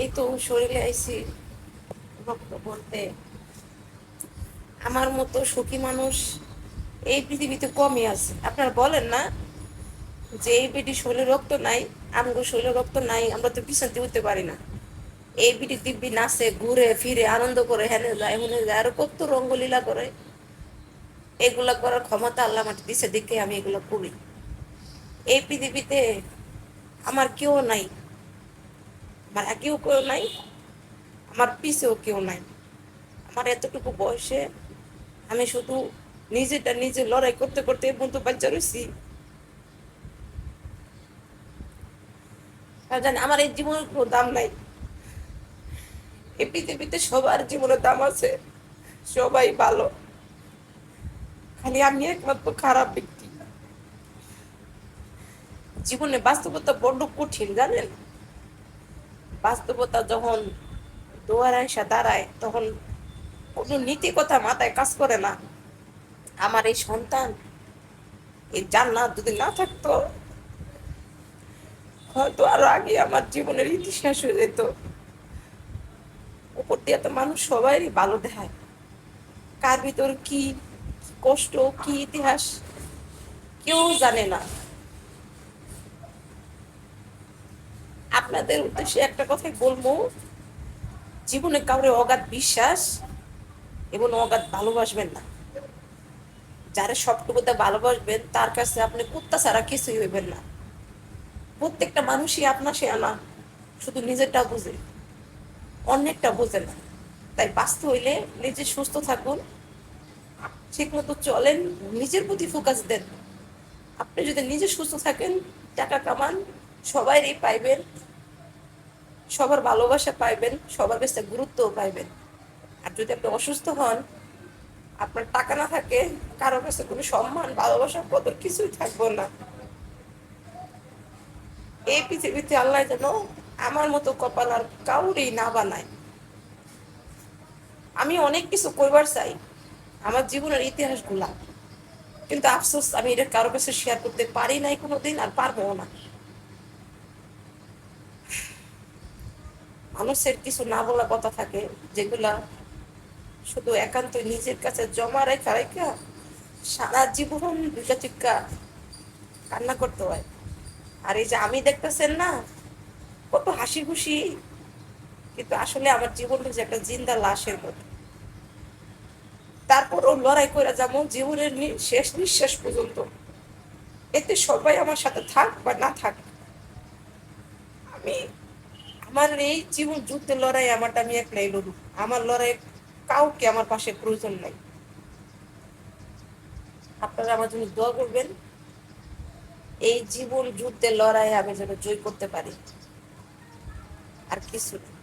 এই তো শরীরে আইছি, রক্ত বলতে আমার মতো সুখী মানুষ এই পৃথিবীতে কমই আছে। আপনারা বলেন না যে এই বেটি শরীরে রক্ত নাই, আমগো শরীরে রক্ত নাই, আমরা তো পিছনতে উঠতে পারি না। এই বিটি দিব্যি নাচে, ঘুরে, ফিরে, আনন্দ করে, হেনে যায় মনে যায়, আরও কত রঙ্গলীলা করে। এগুলা করার ক্ষমতা আল্লাহ মাটি দিছে দেখে আমি এগুলো করি। এই পৃথিবীতে আমার কেউ নাই। আমার কেউ কেউ নাই, আমার পিছেও কেউ নাই। আমার এতটুকু বয়সে আমি শুধু নিজেটা নিজে লড়াই করতে করতে পর্যন্ত বাচ্চা রয়েছি। জানি আমার এই জীবনের কোনো দাম নাই। এই পৃথিবীতে সবার জীবনের দাম আছে, সবাই ভালো। খালি আমি একমাত্র খারাপ ব্যক্তি। জীবনে বাস্তবতা বড্ড কঠিন, জানেন? বাস্তবতা যখন দোয়ার এসে দাঁড়ায়, তখন কোনো নীতি কথা মাথায় কাজ করে না। আমার এই সন্তান, এই জান্নাত যদি না থাকতো, হয়তো আরও আগে আমার জীবনের ইতি শেষ হয়ে যেত। উপর দিয়ে তো মানুষ সবাই ভালো দেখায়। কার ভিতর কি কষ্ট, কি ইতিহাস, কেউ জানে না। আপনাদের উদ্দেশ্যে একটা কথাই বলব। জীবনে কাউরে অগাধ বিশ্বাস এবং অগাধ ভালোবাসবেন না। যারা সবটুকুতে ভালোবাসবেন, তার কাছে আপনি কুত্তা ছাড়া কিছুই হইবেন না। প্রত্যেকটা মানুষই আপনার সে আনা শুধু নিজেরটা বুঝে। অন্যেরটা বোঝে না। তাই বাঁচতে হইলে নিজে সুস্থ থাকুন ঠিক মতো চলেন, নিজের প্রতি ফোকাস দেন। আপনি যদি নিজে সুস্থ থাকেন, টাকা কামান সবাইই পাইবেন। সবার ভালোবাসা পাইবেন, সবার কাছে গুরুত্বও পাইবেন। আর যদি আপনি অসুস্থ হন, আপনার টাকা না থাকে কারও কাছে কোনো সম্মান, ভালোবাসা, কদর কিছুই থাকব না। এই পৃথিবীতে আল্লাহ যেন আমার মতো কপাল আর কাউরই না বানায়। আমি অনেক কিছু করবার চাই, আমার জীবনের ইতিহাসগুলা। কিন্তু আফসোস, আমি এটা কারও কাছে শেয়ার করতে পারি নাই কোনোদিন আর পারব না। মানুষের কিছু না বলা কথা থাকে, যেগুলা শুধু একান্ত নিজের কাছে জমা রেখা রেখা সারা জীবন দুটা চিক্কা কান্না করতে হয়। আর এই যে আমি দেখতেছেন না, কত হাসি খুশি কিন্তু আসলে আমার জীবনটা যে একটা জিন্দা লাশের মতো। তারপর ও লড়াই করে যাব, জীবনের শেষ নিঃশ্বাস পর্যন্ত। এতে সবাই আমার সাথে থাক বা না থাক, আমি আমার এই জীবন যুদ্ধের লড়াই আমারটা আমি একলাই লড়ু আমার লড়াই কাউকে আমার পাশে প্রয়োজন নাই। আপনারা আমার জন্য দোয়া করবেন, এই জীবন যুদ্ধের লড়াই আমি যেন জয় করতে পারি। আর কিছু না।